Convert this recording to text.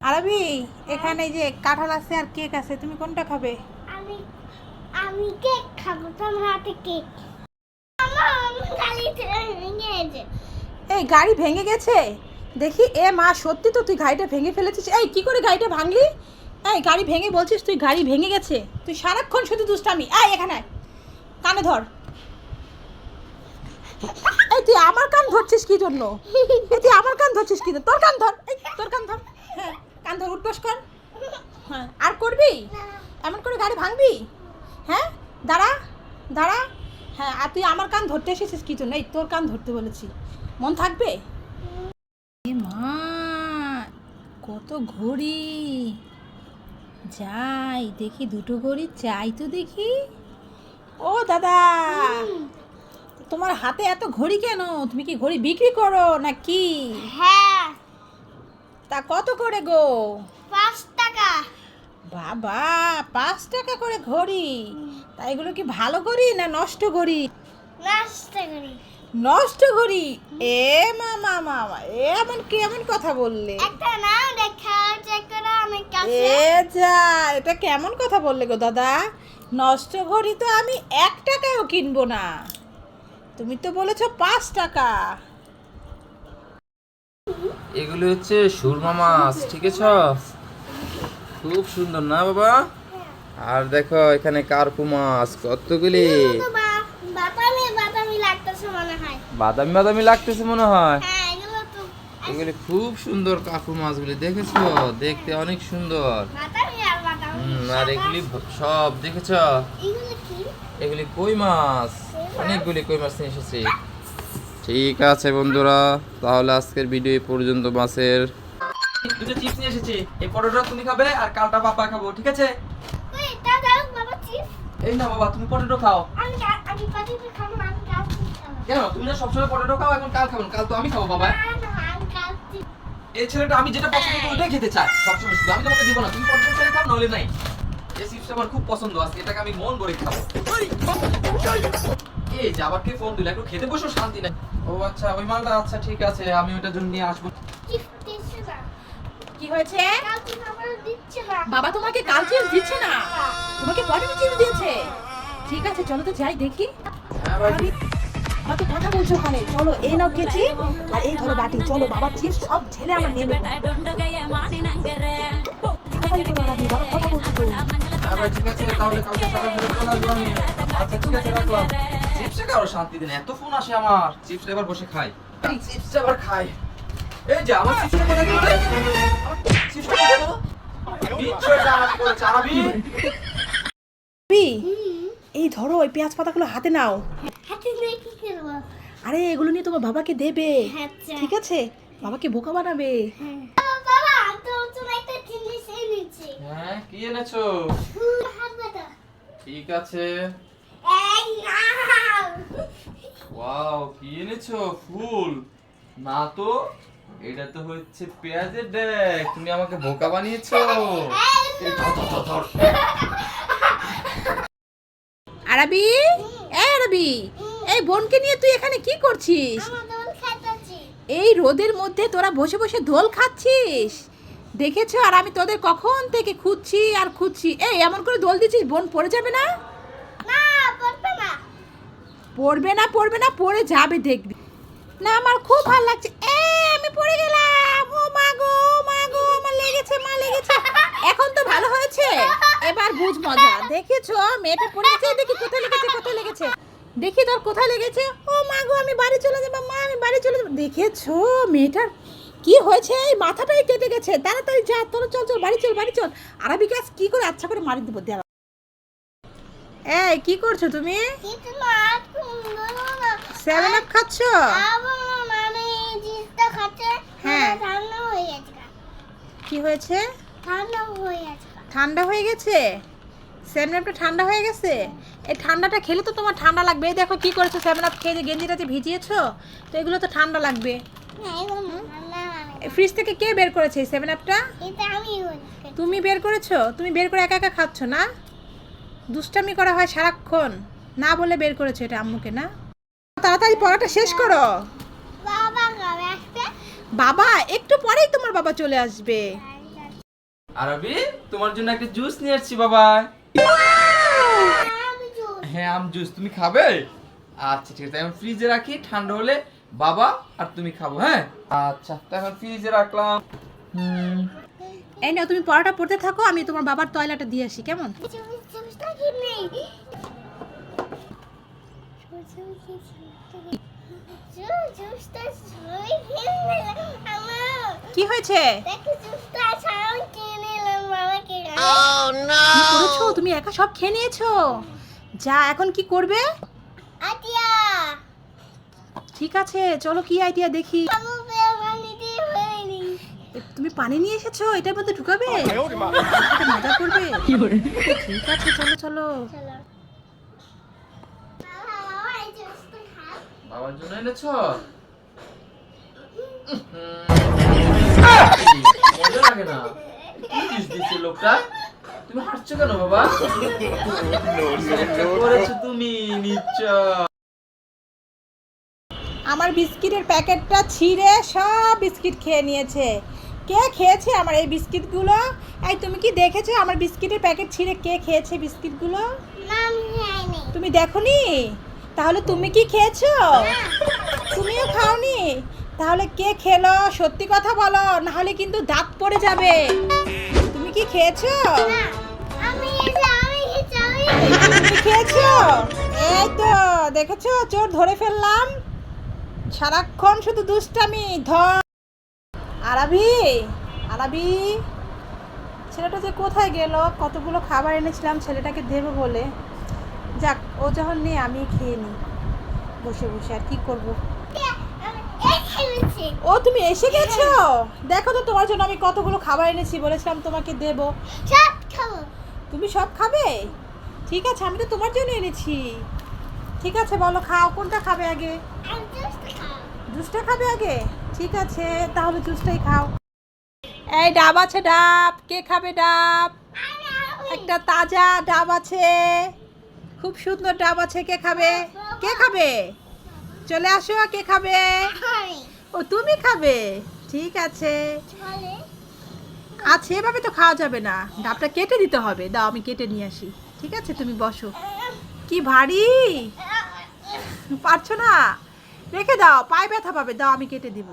আরবি এখানে এই যে কাঁঠাল আছে আর কেক আছে তুমি কোনটা খাবে? আমি আমি কেক খাব তোমার হাতে কেক। এই গাড়ি ভেঙে গেছে? দেখি এ মা সত্যি তো তুই গাড়িটা ভেঙে ফেলেছিস। এই কি করে গাড়িটা ভাঙলি? এই গাড়ি ভেঙে বলছিস তুই গাড়ি ভেঙে গেছে? তুই সারাক্ষণ শুধু দুষ্টামি। এই এখানে। কানে ধর। এই তুই আমার কান ধরছিস কি জন্য? এই তুই আমার কান ধরছিস কি তোর কান ধর, এই তোর কান ধর। হ্যাঁ কান ধর উঠবস কর। হ্যাঁ আর করবি? এমন করে গাড়ি ভাঙবি? হ্যাঁ দাঁড়া দাঁড়া। হ্যাঁ আর তুই আমার কান ধরতে এসেছিস কি জন্য? এই তোর কান ধরতে বলেছি। মন থাকবে? মা, কত ঘড়ি। যাই দেখি দুটো ঘড়ি, চাই তো দেখি। ও দাদা তোমার হাতে এত ঘড়ি কেন? তুমি কি ঘড়ি বিক্রি করো না কি? হ্যাঁ। তা কত করে গো? পাঁচ টাকা। বাবা পাঁচ টাকা করে ঘড়ি। তা এগুলো কি ভালো ঘড়ি না নষ্ট ঘড়ি? নাস্তা করি নষ্ট ঘড়ি? এ মামা মামা এ এমন কি এমন কথা বললে? একটা নাম দেখা চেক করে আমি কাছে। এ যা এটা কেমন কথা বললে গো দাদা? নষ্ট ঘড়ি তো আমি এক টাকাও কিনবো না। তুমি তো বলেছ পাঁচ টাকা। এগুলো হচ্ছে সুরমা মাছ, ঠিক আছে? খুব সুন্দর, না বাবা? আর দেখো, এখানে কার্পু মাছ, কতগুলি? বাদামি বাদামি লাগতেছে মনে হয়। এগুলো খুব সুন্দর কার্পু মাছগুলি, দেখেছ? দেখতে অনেক সুন্দর। আর এগুলি সব, দেখেছ? এগুলি কই মাছ? অনেকগুলি কই মাছ নিয়ে এসেছি ঠিক আছে বন্ধুরা তাহলে আজকের ভিডিও এই পর্যন্ত মাছের দুটো চিপস নিয়ে এসেছি এই পরোটা তুমি খাবে আর কালটা পাপা খাব ঠিক আছে বাবা এই না বাবা তুমি পটেটো খাও আমি আমি পাটিতে খাব আমি কাল খাব কেন তুমি না সবসময় পটেটো খাও এখন কাল খাব কাল তো আমি খাব বাবা এই ছেলেটা আমি যেটা পছন্দ করি ওটাই খেতে চাই সবসময় শুধু আমি তোমাকে দিব না তুমি পটেটো ছেলে খাও নইলে নাই এই চিপসটা আমার খুব পছন্দ আজকে এটাকে আমি মন ভরে খাব এই যে আবার কে ফোন দিল? একটু খেতে বসো শান্তি নাই। ও আচ্ছা ওই মালটা আচ্ছা ঠিক আছে আমি ওটার জন্য নিয়ে আসব। কি হয়েছে? বাবা তোমাকে কাল চিপস দিচ্ছে না। তোমাকে পটেটো চিপস দিয়েছে। ঠিক আছে চলো তো যাই দেখি। হ্যাঁ কত কথা বলছো ওখানে? চলো এই নাও কেচি। আর এই ধরো বাটি। চলো সব আমার নিয়ে বাবা? হ্যাঁ ঠিক আছে তাহলে কালকে সকাল আচ্ছা ঠিক আছে রাখলাম। কারও শান্তি দেন এত ফোন আসে আমার। চিপসটা এবার বসে খাই। এই চিপসটা আবার খাই। এই যে আমার চিপসটা কোথায় গেল? কোথায়। বি, এই ধরো ওই পেঁয়াজ পাতাগুলো হাতে নাও। হাতে নিয়ে কি করব? আরে এগুলো নিয়ে তোমার বাবাকে দেবে। আচ্ছা। ঠিক আছে? বাবাকে বোকা বানাবে। বাবা, বাবা তুমি একটা জিনিস এনেছি। হ্যাঁ কি এনেছো? ঠিক আছে। এই কি এনেছো ফুল? না তো এটা তো হচ্ছে পেঁয়াজের ডেক। তুমি আমাকে বোকা বানিয়েছো। এই। আরবি এই আরবি এই বোনকে নিয়ে তুই এখানে কি করছিস? এই রোদের মধ্যে তোরা বসে বসে দোল খাচ্ছিস? দেখেছ আর আমি তোদের কখন থেকে খুঁজছি আর খুঁজছি? এই এমন করে দোল দিচ্ছিস বোন পড়ে যাবে না? পড়বে না পড়বে না, পড়ে যাবে দেখবি। না, আমার খুব ভালো লাগছে। এ, আমি পড়ে গেলাম। ও মা গো মা গো, আমার লেগেছে, মা লেগেছে। এখন তো ভালো হয়েছে। এবার বুঝ মজা। দেখেছ? মেয়েটা পড়ে গেছে দেখি কোথায় লেগেছে কোথায় লেগেছে। দেখি তোর কোথায় লেগেছে। ও মা গো, আমি বাড়ি চলে যাব, মা, আমি বাড়ি চলে যাব। দেখেছ মেয়েটার কি হয়েছে? এই মাথাটাই কেটে গেছে। তাড়াতাড়ি যা, তোর চল চল, বাড়ি চল বাড়ি চল। আরবি গাছ কি করে আচ্ছা করে মারি দেবো? দেওয়া এই কি করছ তুমি? সেভেন আপ খাচ্ছ? কি হয়েছে? ঠান্ডা হয়ে গেছে? সেভেন আপটা ঠান্ডা হয়ে গেছে? এই ঠান্ডাটা খেলে তো তোমার ঠান্ডা লাগবে। এই দেখো কি করেছ সেভেন আপ খেয়ে যে গেঞ্জিটাতে ভিজিয়েছো তো এগুলো তো ঠান্ডা লাগবে। ফ্রিজ থেকে কে বের করেছে সেভেন আপটা তুমি বের করেছ? তুমি বের করে একা একা খাচ্ছ না? দুষ্টামি করা হয় সারাক্ষণ। না বলে বের করেছে এটা আম্মুকে না? তাড়াতাড়ি পড়াটা শেষ করো। বাবা একটু পরেই তোমার বাবা চলে আসবে। আরবি তোমার জন্য একটা জুস নিয়ে আসছি বাবা। হ্যাঁ আম জুস। তুমি খাবে? আচ্ছা ঠিক আছে। এখন ফ্রিজে রাখি। ঠান্ডা হলে বাবা আর তুমি খাব হ্যাঁ? আচ্ছা তো এখন ফ্রিজে রাখলাম। হুম। এই নাও তুমি পড়াটা পড়তে থাকো আমি তোমার বাবার টয়লেটে দিয়ে আসি কেমন? কি হয়েছে? দেখো জুসটা সবাই খেয়ে নিলাম বাবাকে কি করেছ? তুমি একা সব খেয়ে নিয়েছো? যা এখন কি করবে? ঠিক আছে চলো কি আইডিয়া দেখি। তুমি পানি নিয়ে এসেছ? এটার মধ্যে ঢুকাবে? মজা করবে? ঠিক আছে চলো চলো। চলো বাবা বাবা এই জুসটা খাও বাবার জন্য এনেছো? মজা লাগে না। কি দিচ্ছে লোকটা? তুমি হাসছো কেন বাবা? করেছ তুমি নিশ্চয় আমার বিস্কিটের প্যাকেটটা ছিঁড়ে সব বিস্কিট খেয়ে নিয়েছে। কে খেয়েছে আমার এই বিস্কিটগুলো? এই তুমি কি দেখেছ আমার বিস্কিটের প্যাকেট ছিঁড়ে কে খেয়েছে বিস্কিটগুলো? তুমি দেখোনি? তাহলে তুমি কি খেয়েছো? তুমিও খাওনি? তাহলে কে খেলো? সত্যি কথা বলো নাহলে কিন্তু দাঁত পড়ে যাবে। তুমি কি খেয়েছো? খেয়েছো এই তো দেখেছ? চোর ধরে ফেললাম। সারাক্ষণ শুধু দুষ্টামি ধর আরাবি আরাবি ছেলেটা যে কোথায় গেল? কতগুলো খাবার এনেছিলাম ছেলেটাকে দেবো বলে। যাক ও যখন নেই আমি খেয়ে নিই। বসে বসে আর কি করব? ও তুমি এসে গেছো? দেখো তো তোমার জন্য আমি কতগুলো খাবার এনেছি বলেছিলাম তোমাকে দেবো। তুমি সব খাবে? ঠিক আছে আমি তো তোমার জন্য এনেছি। ঠিক আছে বলো খাও কোনটা খাবে আগে? জুসটা খাবে আগে? ঠিক আছে, তাহলে জুসটাই খাও। এই ডাব আছে ডাব, কে খাবে ডাব? একটা তাজা ডাব আছে। খুব সুন্দর ডাব আছে, কে খাবে? কে খাবে? চলে আসো, কে খাবে? ও, তুমি খাবে? ঠিক আছে। চলে আচ্ছা এভাবে তো খাওয়া যাবে না। ডাবটা কেটে দিতে হবে। দাও, আমি কেটে নিয়ে আসি। ঠিক আছে, তুমি বসো। কি ভারী? পারছ না? রেখে দাও পায়ে ব্যথা পাবে দাও আমি কেটে দিব।